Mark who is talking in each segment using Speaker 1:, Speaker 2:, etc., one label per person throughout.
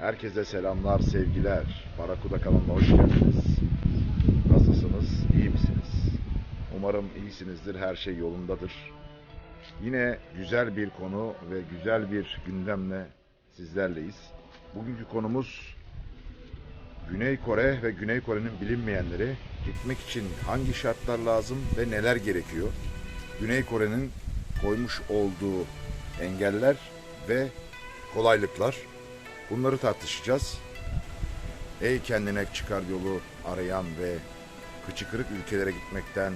Speaker 1: Herkese selamlar, sevgiler. Barakuda kanalına hoş geldiniz. Nasılsınız? İyi misiniz? Umarım iyisinizdir, her şey yolundadır. Yine güzel bir konu ve güzel bir gündemle sizlerleyiz. Bugünkü konumuz Güney Kore ve Güney Kore'nin bilinmeyenleri gitmek için hangi şartlar lazım ve neler gerekiyor? Güney Kore'nin koymuş olduğu engeller ve kolaylıklar. Bunları tartışacağız. Ey kendine çıkar yolu arayan ve kıçı kırık ülkelere gitmekten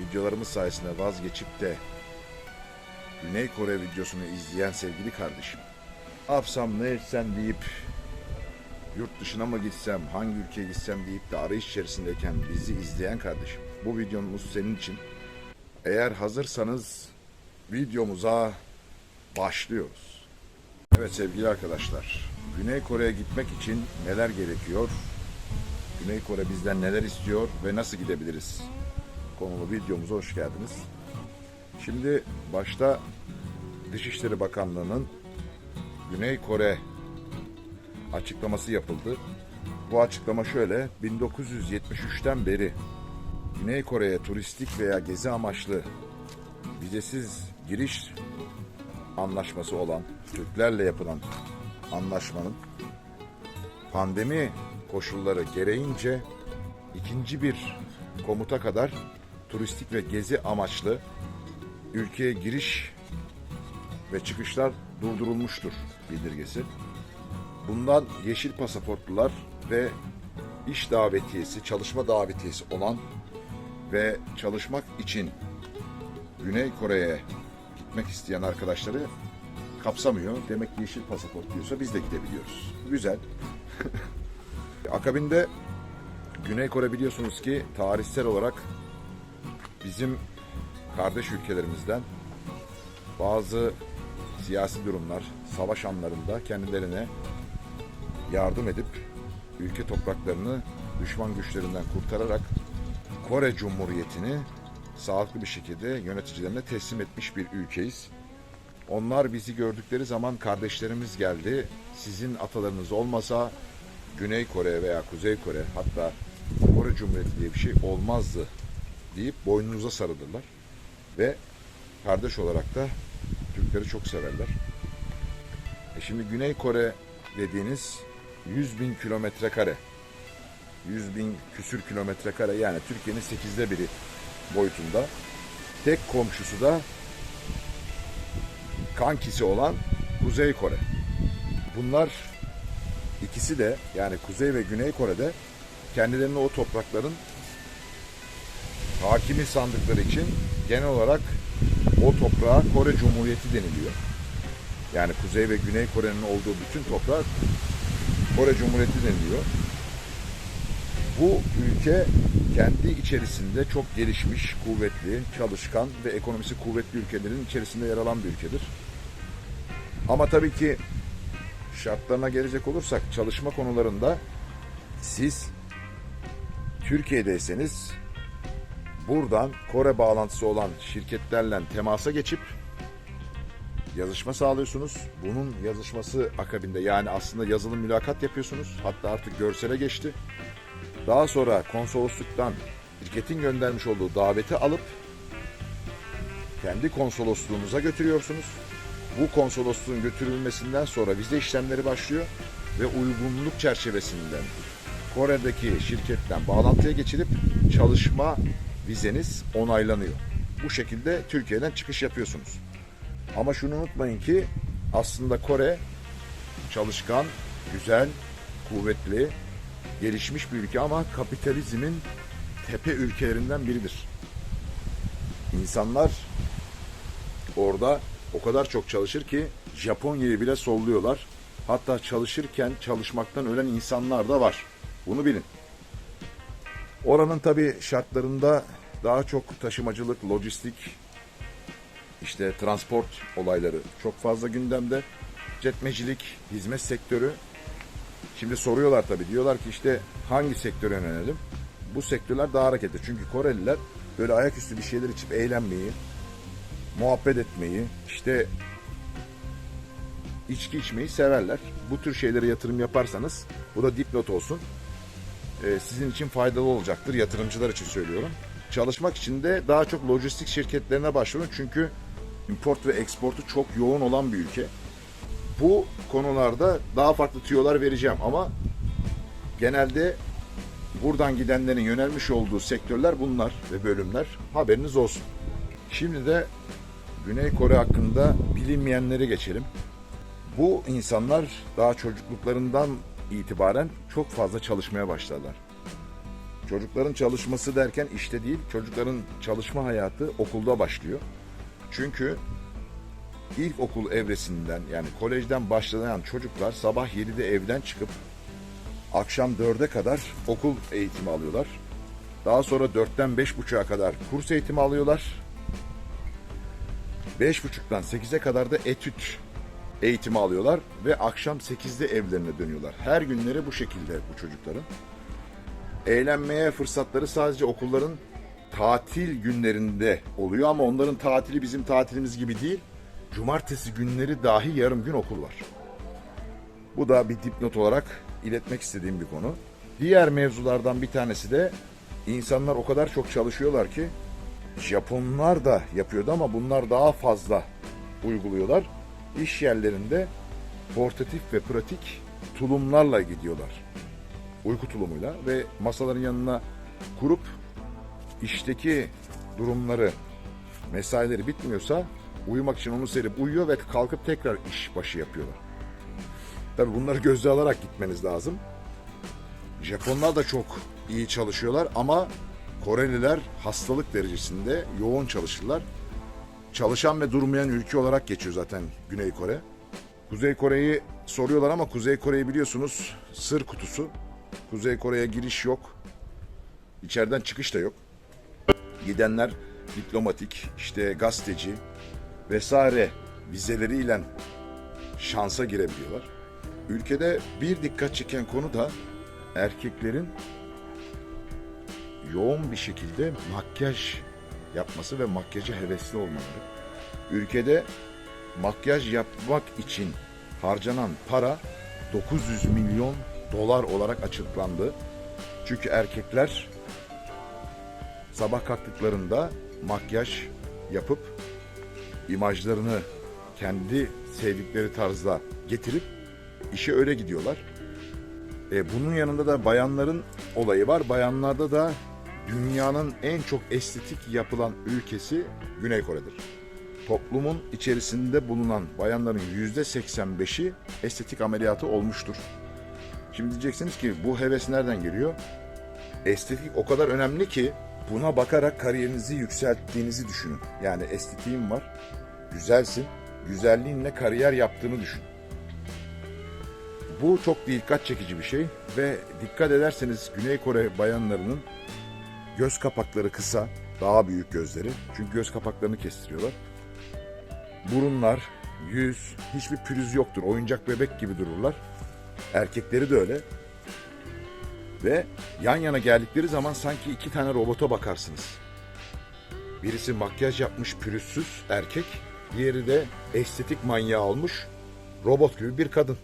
Speaker 1: videolarımız sayesinde vazgeçip de Güney Kore videosunu izleyen sevgili kardeşim. Ne yapsam ne etsem deyip yurt dışına mı gitsem, hangi ülkeye gitsem deyip de arayış içerisindeyken bizi izleyen kardeşim. Bu videomuz senin için. Eğer hazırsanız videomuza başlıyoruz. Evet sevgili arkadaşlar, Güney Kore'ye gitmek için neler gerekiyor? Güney Kore bizden neler istiyor ve nasıl gidebiliriz? Konulu videomuza hoş geldiniz. Şimdi başta Dışişleri Bakanlığı'nın Güney Kore açıklaması yapıldı. Bu açıklama şöyle, 1973'ten beri Güney Kore'ye turistik veya gezi amaçlı vizesiz giriş anlaşması olan Türklerle yapılan anlaşmanın pandemi koşulları gereğince ikinci bir komuta kadar turistik ve gezi amaçlı ülkeye giriş ve çıkışlar durdurulmuştur bildirgesi. Bundan yeşil pasaportlular ve iş davetiyesi, çalışma davetiyesi olan ve çalışmak için Güney Kore'ye gitmek isteyen arkadaşları kapsamıyor. Demek ki yeşil pasaport diyorsa biz de gidebiliyoruz. Güzel. Akabinde Güney Kore biliyorsunuz ki tarihsel olarak bizim kardeş ülkelerimizden bazı siyasi durumlar, savaş anlarında kendilerine yardım edip ülke topraklarını düşman güçlerinden kurtararak Kore Cumhuriyeti'ni sağlıklı bir şekilde yöneticilerine teslim etmiş bir ülkeyiz. Onlar bizi gördükleri zaman kardeşlerimiz geldi. Sizin atalarınız olmasa Güney Kore veya Kuzey Kore hatta Kore Cumhuriyeti diye bir şey olmazdı deyip boynunuza sarılırlar. Ve kardeş olarak da Türkleri çok severler. E şimdi Güney Kore dediğiniz 100 bin kilometre kare. 100 bin küsür kilometre kare yani Türkiye'nin sekizde biri boyutunda. Tek komşusu da kankisi olan Kuzey Kore. Bunlar ikisi de yani Kuzey ve Güney Kore'de kendilerini o toprakların hakimi sandıkları için genel olarak o toprağa Kore Cumhuriyeti deniliyor. Yani Kuzey ve Güney Kore'nin olduğu bütün toprak Kore Cumhuriyeti deniliyor. Bu ülke kendi içerisinde çok gelişmiş, kuvvetli, çalışkan ve ekonomisi kuvvetli ülkelerin içerisinde yer alan bir ülkedir. Ama tabii ki şartlarına gelecek olursak çalışma konularında siz Türkiye'deyseniz buradan Kore bağlantısı olan şirketlerle temasa geçip yazışma sağlıyorsunuz. Bunun yazışması akabinde yani aslında yazılı mülakat yapıyorsunuz. Hatta artık görsele geçti. Daha sonra konsolosluktan şirketin göndermiş olduğu daveti alıp kendi konsolosluğunuza götürüyorsunuz. Bu konsolosluğun götürülmesinden sonra vize işlemleri başlıyor ve uygunluk çerçevesinden Kore'deki şirketten bağlantıya geçilip çalışma vizeniz onaylanıyor. Bu şekilde Türkiye'den çıkış yapıyorsunuz. Ama şunu unutmayın ki aslında Kore çalışkan, güzel, kuvvetli, gelişmiş bir ülke ama kapitalizmin tepe ülkelerinden biridir. İnsanlar orada o kadar çok çalışır ki Japonya'yı bile solluyorlar. Hatta çalışırken çalışmaktan ölen insanlar da var. Bunu bilin. Oranın tabi şartlarında daha çok taşımacılık, lojistik, işte transport olayları çok fazla gündemde. Jetmecilik, hizmet sektörü. Şimdi soruyorlar tabii. Diyorlar ki işte hangi sektöre yönelelim? Bu sektörler daha hareketli. Çünkü Koreliler böyle ayaküstü bir şeyler içip eğlenmeyi, muhabbet etmeyi, işte içki içmeyi severler. Bu tür şeylere yatırım yaparsanız bu da dipnot olsun. Ee, sizin için faydalı olacaktır. Yatırımcılar için söylüyorum. Çalışmak için de daha çok lojistik şirketlerine başvurun. Çünkü import ve eksportu çok yoğun olan bir ülke. Bu konularda daha farklı tüyolar vereceğim ama genelde buradan gidenlerin yönelmiş olduğu sektörler bunlar ve bölümler. Haberiniz olsun. Şimdi de Güney Kore hakkında bilinmeyenlere geçelim. Bu insanlar daha çocukluklarından itibaren çok fazla çalışmaya başladılar. Çocukların çalışması derken işte değil, çocukların çalışma hayatı okulda başlıyor. Çünkü ilkokul evresinden yani kolejden başlayan çocuklar sabah 7'de evden çıkıp akşam 4'e kadar okul eğitimi alıyorlar. Daha sonra 4'ten 5.30'a kadar kurs eğitimi alıyorlar. 5.30'dan 8'e kadar da etüt eğitimi alıyorlar ve akşam 8'de evlerine dönüyorlar. Her günleri bu şekilde bu çocukların. Eğlenmeye fırsatları sadece okulların tatil günlerinde oluyor ama onların tatili bizim tatilimiz gibi değil. Cumartesi günleri dahi yarım gün okul var. Bu da bir dipnot olarak iletmek istediğim bir konu. Diğer mevzulardan bir tanesi de insanlar o kadar çok çalışıyorlar ki Japonlar da yapıyordu ama bunlar daha fazla uyguluyorlar. İş yerlerinde portatif ve pratik tulumlarla gidiyorlar. Uyku tulumuyla ve masaların yanına kurup işteki durumları, mesaileri bitmiyorsa uyumak için onu serip uyuyor ve kalkıp tekrar iş başı yapıyorlar. Tabii bunları gözle alarak gitmeniz lazım. Japonlar da çok iyi çalışıyorlar ama Koreliler hastalık derecesinde yoğun çalışırlar. Çalışan ve durmayan ülke olarak geçiyor zaten Güney Kore. Kuzey Kore'yi soruyorlar ama Kuzey Kore'yi biliyorsunuz sır kutusu. Kuzey Kore'ye giriş yok. İçeriden çıkış da yok. Gidenler diplomatik, işte gazeteci vesaire vizeleriyle şansa girebiliyorlar. Ülkede bir dikkat çeken konu da erkeklerin yoğun bir şekilde makyaj yapması ve makyaja hevesli olmaları. Ülkede makyaj yapmak için harcanan para 900 milyon dolar olarak açıklandı. Çünkü erkekler sabah kalktıklarında makyaj yapıp imajlarını kendi sevdikleri tarzda getirip işe öyle gidiyorlar. E, bunun yanında da bayanların olayı var. Bayanlarda da dünyanın en çok estetik yapılan ülkesi Güney Kore'dir. Toplumun içerisinde bulunan bayanların yüzde 85'i estetik ameliyatı olmuştur. Şimdi diyeceksiniz ki bu heves nereden geliyor? Estetik o kadar önemli ki buna bakarak kariyerinizi yükselttiğinizi düşünün. Yani estetiğin var, güzelsin, güzelliğinle kariyer yaptığını düşün. Bu çok dikkat çekici bir şey ve dikkat ederseniz Güney Kore bayanlarının göz kapakları kısa, daha büyük gözleri. Çünkü göz kapaklarını kestiriyorlar. Burunlar, yüz, hiçbir pürüz yoktur. Oyuncak bebek gibi dururlar. Erkekleri de öyle. Ve yan yana geldikleri zaman sanki iki tane robota bakarsınız. Birisi makyaj yapmış pürüzsüz erkek, diğeri de estetik manyağı olmuş robot gibi bir kadın.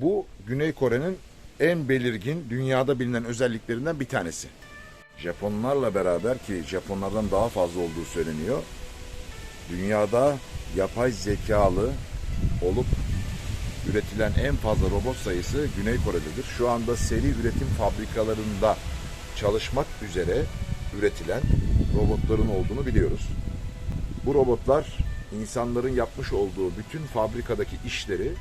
Speaker 1: Bu Güney Kore'nin en belirgin dünyada bilinen özelliklerinden bir tanesi. Japonlarla beraber ki Japonlardan daha fazla olduğu söyleniyor. Dünyada yapay zekalı olup üretilen en fazla robot sayısı Güney Kore'dedir. Şu anda seri üretim fabrikalarında çalışmak üzere üretilen robotların olduğunu biliyoruz. Bu robotlar insanların yapmış olduğu bütün fabrikadaki işleri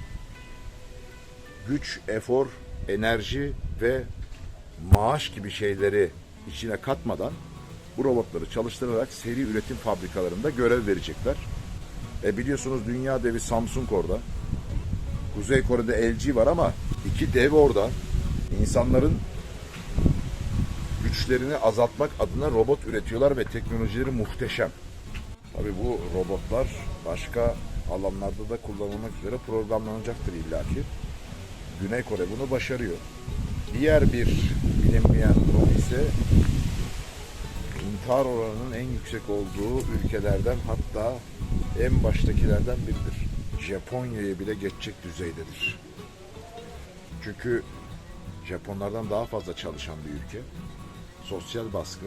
Speaker 1: güç, efor, enerji ve maaş gibi şeyleri içine katmadan bu robotları çalıştırarak seri üretim fabrikalarında görev verecekler. E biliyorsunuz dünya devi Samsung orada. Kuzey Kore'de LG var ama iki dev orada. İnsanların güçlerini azaltmak adına robot üretiyorlar ve teknolojileri muhteşem. Tabii bu robotlar başka alanlarda da kullanılmak üzere programlanacaktır illaki. Güney Kore bunu başarıyor. Diğer bir bilinmeyen konu ise intihar oranının en yüksek olduğu ülkelerden hatta en baştakilerden biridir. Japonya'yı bile geçecek düzeydedir. Çünkü Japonlardan daha fazla çalışan bir ülke. Sosyal baskı,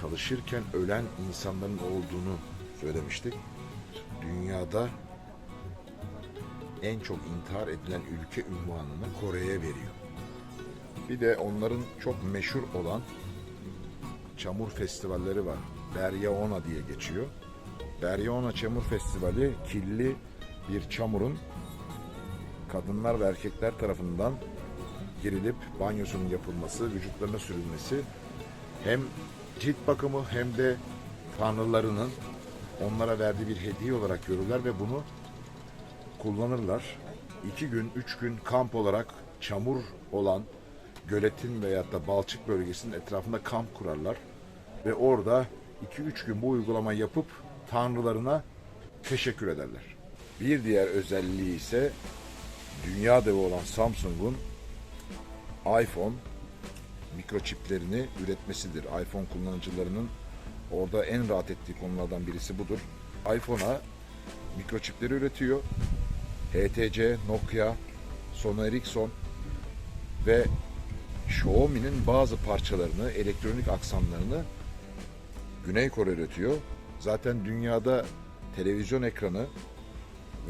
Speaker 1: çalışırken ölen insanların olduğunu söylemiştik. Dünyada en çok intihar edilen ülke ünvanını Kore'ye veriyor. Bir de onların çok meşhur olan çamur festivalleri var. Beryaona diye geçiyor. Beryaona Çamur Festivali kirli bir çamurun kadınlar ve erkekler tarafından girilip banyosunun yapılması, vücutlarına sürülmesi hem cilt bakımı hem de tanrılarının onlara verdiği bir hediye olarak görürler ve bunu kullanırlar. İki gün, üç gün kamp olarak çamur olan göletin veyahut da balçık bölgesinin etrafında kamp kurarlar. Ve orada iki üç gün bu uygulamayı yapıp tanrılarına teşekkür ederler. Bir diğer özelliği ise dünya devi olan Samsung'un iPhone mikroçiplerini üretmesidir. iPhone kullanıcılarının orada en rahat ettiği konulardan birisi budur. iPhone'a mikroçipleri üretiyor. HTC, Nokia, Sony Ericsson ve Xiaomi'nin bazı parçalarını, elektronik aksamlarını Güney Kore üretiyor. Zaten dünyada televizyon ekranı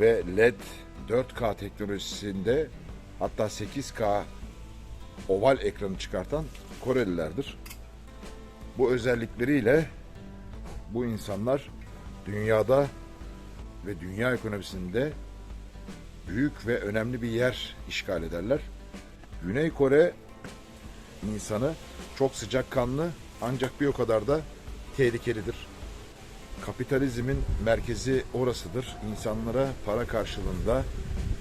Speaker 1: ve LED 4K teknolojisinde hatta 8K oval ekranı çıkartan Korelilerdir. Bu özellikleriyle bu insanlar dünyada ve dünya ekonomisinde büyük ve önemli bir yer işgal ederler. Güney Kore insanı çok sıcakkanlı ancak bir o kadar da tehlikelidir. Kapitalizmin merkezi orasıdır. İnsanlara para karşılığında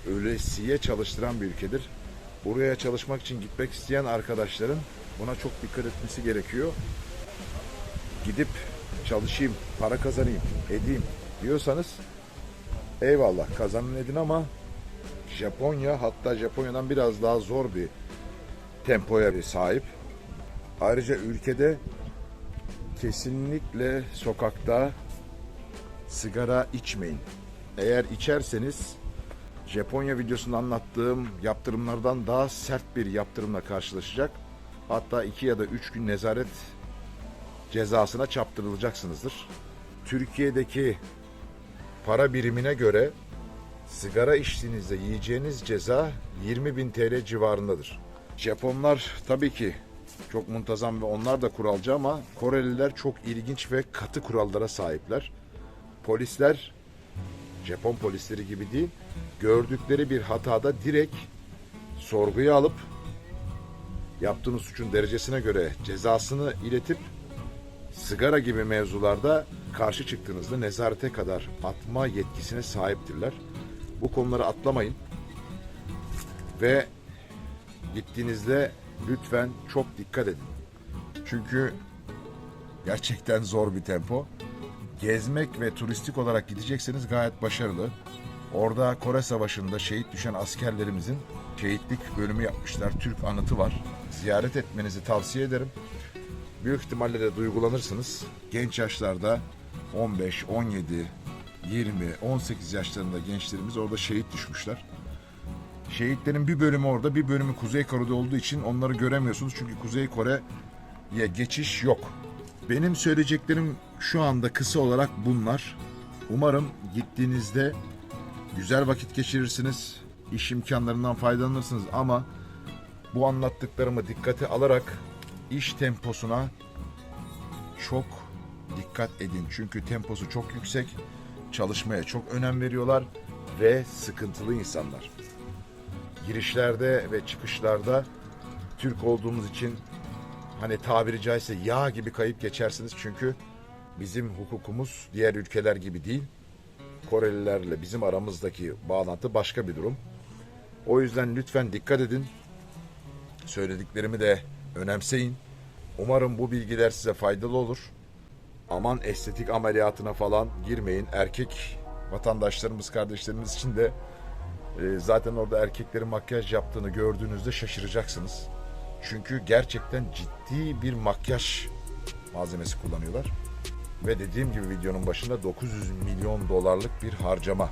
Speaker 1: ölesiye çalıştıran bir ülkedir. Buraya çalışmak için gitmek isteyen arkadaşların buna çok dikkat etmesi gerekiyor. Gidip çalışayım, para kazanayım, edeyim diyorsanız eyvallah kazanın edin ama Japonya hatta Japonya'dan biraz daha zor bir tempoya sahip. Ayrıca ülkede kesinlikle sokakta sigara içmeyin. Eğer içerseniz Japonya videosunda anlattığım yaptırımlardan daha sert bir yaptırımla karşılaşacak. Hatta iki ya da üç gün nezaret cezasına çarptırılacaksınızdır. Türkiye'deki para birimine göre sigara içtiğinizde yiyeceğiniz ceza 20 bin TL civarındadır. Japonlar tabii ki çok muntazam ve onlar da kuralcı ama Koreliler çok ilginç ve katı kurallara sahipler. Polisler Japon polisleri gibi değil, gördükleri bir hatada direkt sorguya alıp yaptığınız suçun derecesine göre cezasını iletip sigara gibi mevzularda karşı çıktığınızda nezarete kadar atma yetkisine sahiptirler. Bu konuları atlamayın. Ve gittiğinizde lütfen çok dikkat edin. Çünkü gerçekten zor bir tempo. Gezmek ve turistik olarak gidecekseniz gayet başarılı. Orada Kore Savaşı'nda şehit düşen askerlerimizin şehitlik bölümü yapmışlar. Türk anıtı var. Ziyaret etmenizi tavsiye ederim. Büyük ihtimalle de duygulanırsınız. Genç yaşlarda 15, 17, 20, 18 yaşlarında gençlerimiz orada şehit düşmüşler. Şehitlerin bir bölümü orada, bir bölümü Kuzey Kore'de olduğu için onları göremiyorsunuz. Çünkü Kuzey Kore'ye geçiş yok. Benim söyleyeceklerim şu anda kısa olarak bunlar. Umarım gittiğinizde güzel vakit geçirirsiniz. iş imkanlarından faydalanırsınız ama bu anlattıklarımı dikkate alarak iş temposuna çok dikkat edin. Çünkü temposu çok yüksek. Çalışmaya çok önem veriyorlar ve sıkıntılı insanlar. Girişlerde ve çıkışlarda Türk olduğumuz için hani tabiri caizse yağ gibi kayıp geçersiniz. Çünkü bizim hukukumuz diğer ülkeler gibi değil. Korelilerle bizim aramızdaki bağlantı başka bir durum. O yüzden lütfen dikkat edin. Söylediklerimi de önemseyin. Umarım bu bilgiler size faydalı olur. Aman estetik ameliyatına falan girmeyin. Erkek vatandaşlarımız, kardeşlerimiz için de e, zaten orada erkeklerin makyaj yaptığını gördüğünüzde şaşıracaksınız. Çünkü gerçekten ciddi bir makyaj malzemesi kullanıyorlar. Ve dediğim gibi videonun başında 900 milyon dolarlık bir harcama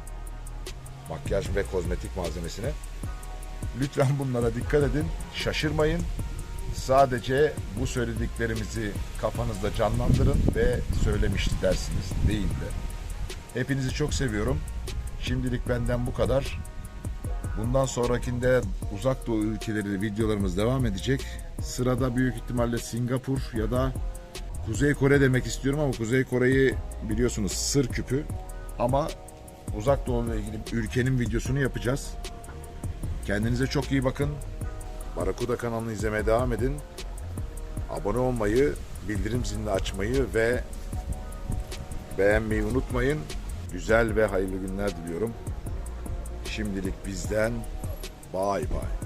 Speaker 1: makyaj ve kozmetik malzemesine. Lütfen bunlara dikkat edin. Şaşırmayın. Sadece bu söylediklerimizi kafanızda canlandırın ve söylemişti dersiniz değil de. Hepinizi çok seviyorum. Şimdilik benden bu kadar. Bundan sonrakinde uzak doğu ülkeleri videolarımız devam edecek. Sırada büyük ihtimalle Singapur ya da Kuzey Kore demek istiyorum ama Kuzey Kore'yi biliyorsunuz sır küpü. Ama uzak doğu ile ilgili ülkenin videosunu yapacağız. Kendinize çok iyi bakın. Barakuda kanalını izlemeye devam edin. Abone olmayı, bildirim zilini açmayı ve beğenmeyi unutmayın. Güzel ve hayırlı günler diliyorum. Şimdilik bizden bay bay.